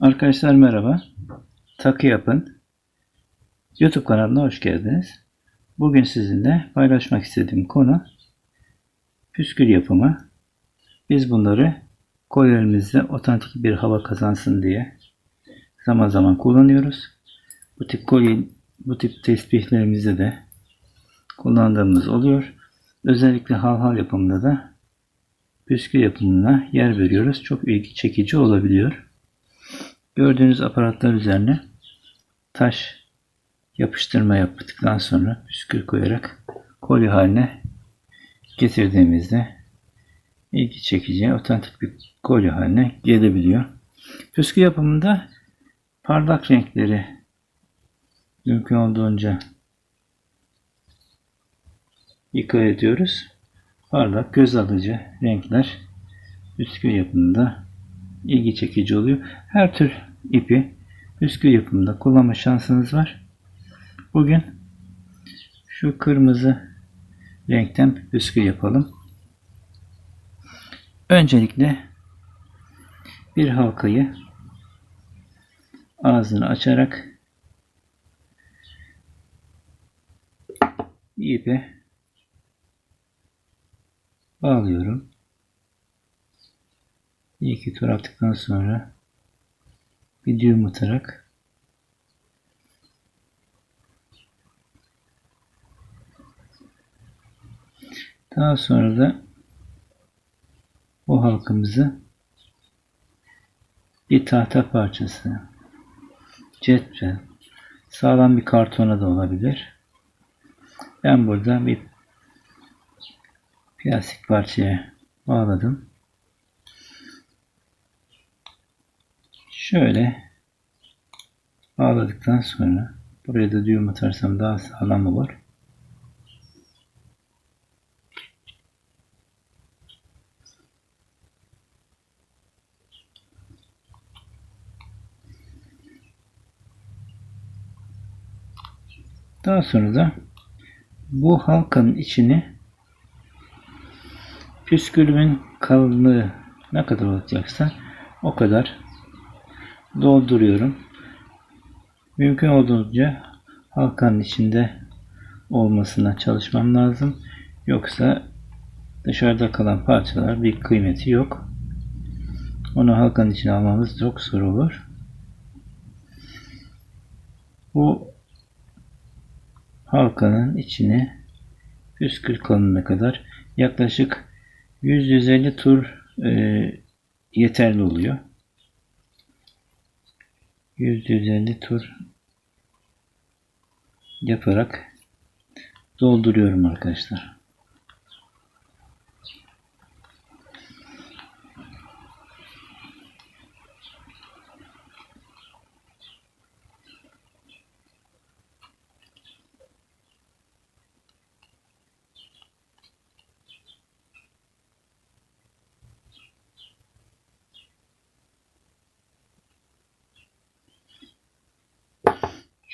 Arkadaşlar merhaba. Takı Yapın YouTube kanalına hoş geldiniz. Bugün sizinle paylaşmak istediğim konu püskül yapımı. Biz bunları kolyerimizde otantik bir hava kazansın diye zaman zaman kullanıyoruz. Bu tip kolye, bu tip tesbihlerimizde de kullandığımız oluyor. Özellikle halhal yapımında da püskül yapımına yer veriyoruz. Çok ilgi çekici olabiliyor. Gördüğünüz aparatlar üzerine taş yapıştırma yaptıktan sonra püskül koyarak kolye haline getirdiğimizde ilgi çekici, otantik bir kolye haline gelebiliyor. Püskül yapımında parlak renkleri mümkün olduğunca dikkat ediyoruz. Parlak, göz alıcı renkler püskül yapımında ilgi çekici oluyor. Her tür ipi püskül yapımında kullanma şansınız var. Bugün şu kırmızı renkten püskül yapalım. Öncelikle bir halkayı ağzını açarak ipe bağlıyorum. Bir iki tur attıktan sonra bir düğüm atarak daha sonra da bu halkımızı bir tahta parçası cetvel sağlam bir kartona da olabilir. Ben burada bir plastik parçaya bağladım. Şöyle bağladıktan sonra buraya da düğüm atarsam daha sağlam olur. Daha sonra da bu halkanın içini püskülümün kalınlığı ne kadar olacaksa o kadar dolduruyorum. Mümkün olduğunca halkanın içinde olmasına çalışmam lazım. Yoksa dışarıda kalan parçalar bir kıymeti yok. Onu halkanın içine almamız çok zor olur. Bu halkanın içine püskül kalınlığına kadar yaklaşık 100-150 tur e, yeterli oluyor. 150 tur yaparak dolduruyorum arkadaşlar.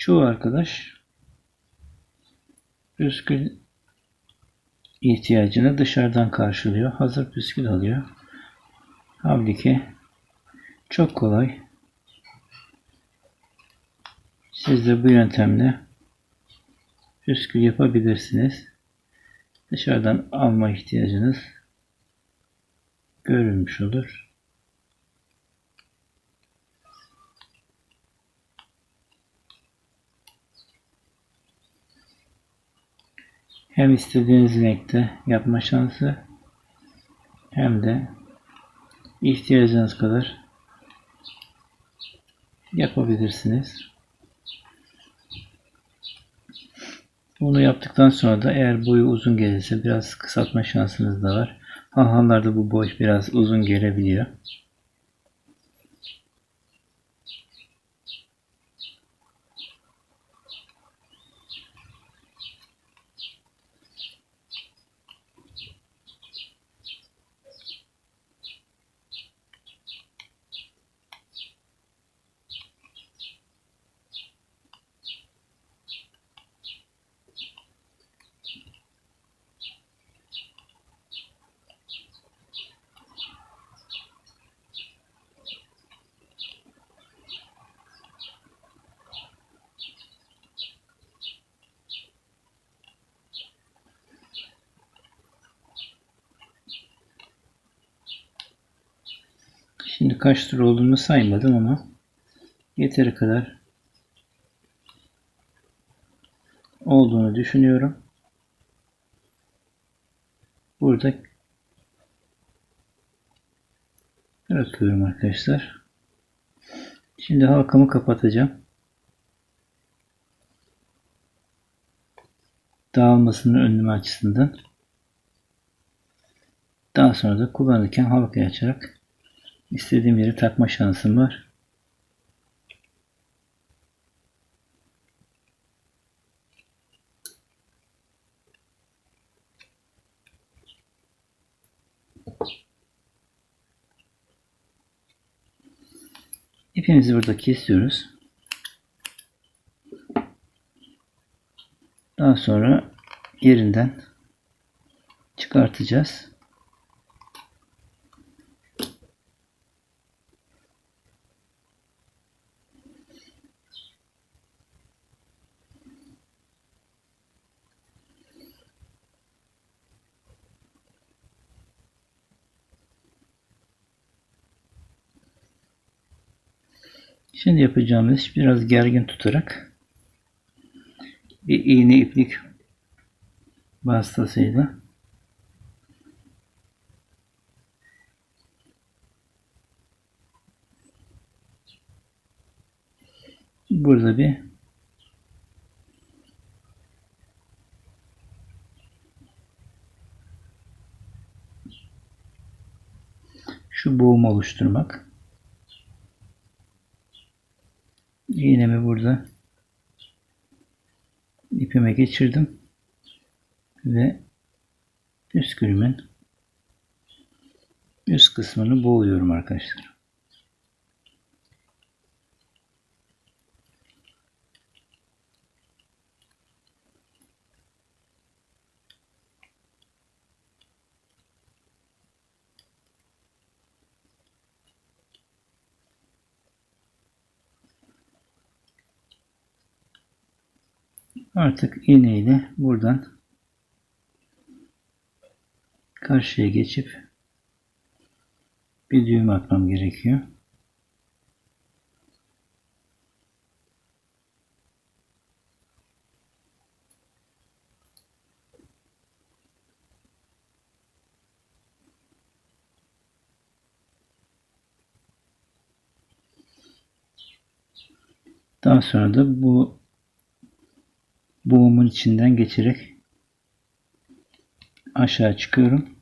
Şu arkadaş püskül ihtiyacını dışarıdan karşılıyor. Hazır püskül alıyor. Halbuki çok kolay. Siz de bu yöntemle püskül yapabilirsiniz. Dışarıdan alma ihtiyacınız görülmüş olur. Hem istediğiniz renkte yapma şansı hem de ihtiyacınız kadar yapabilirsiniz. Bunu yaptıktan sonra da eğer boyu uzun gelirse biraz kısaltma şansınız da var. Halhallarda bu boy biraz uzun gelebiliyor. Şimdi kaç tur olduğunu saymadım ama yeteri kadar olduğunu düşünüyorum. Burada bırakıyorum arkadaşlar. Şimdi halkamı kapatacağım. Dağılmasının önleme açısından. Daha sonra da kullanırken halkayı açarak istediğim yere takma şansım var. İpimizi burada kesiyoruz. Daha sonra yerinden çıkartacağız. Şimdi yapacağımız iş biraz gergin tutarak bir iğne iplik vasıtasıyla burada bir şu boğum oluşturmak iğnemi burada ipime geçirdim ve püskülümün üst kısmını boğuyorum arkadaşlar. Artık iğneyle buradan karşıya geçip bir düğüm atmam gerekiyor. Daha sonra da bu boğumun içinden geçerek aşağı çıkıyorum.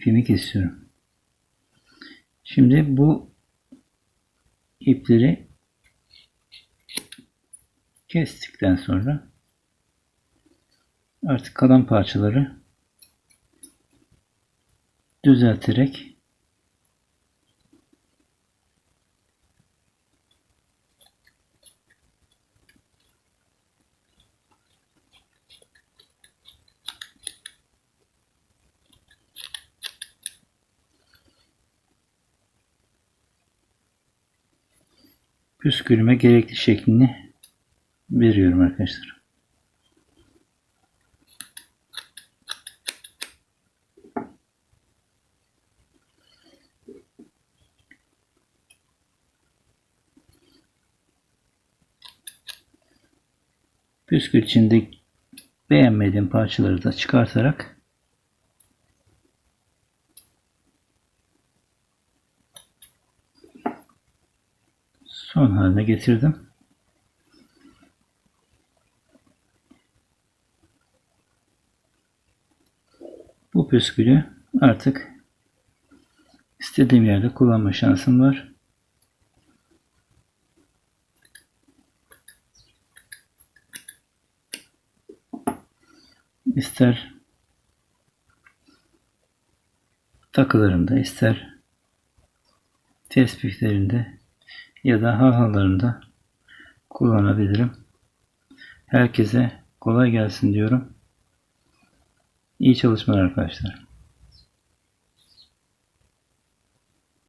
ipimi kesiyorum. Şimdi bu ipleri kestikten sonra artık kalan parçaları düzelterek püskülüme gerekli şeklini veriyorum arkadaşlar. Püskül içinde beğenmediğim parçaları da çıkartarak son haline getirdim. Bu püskülü artık istediğim yerde kullanma şansım var. İster takılarında ister tespihlerinde ya da halhalarında kullanabilirim. Herkese kolay gelsin diyorum. İyi çalışmalar arkadaşlar.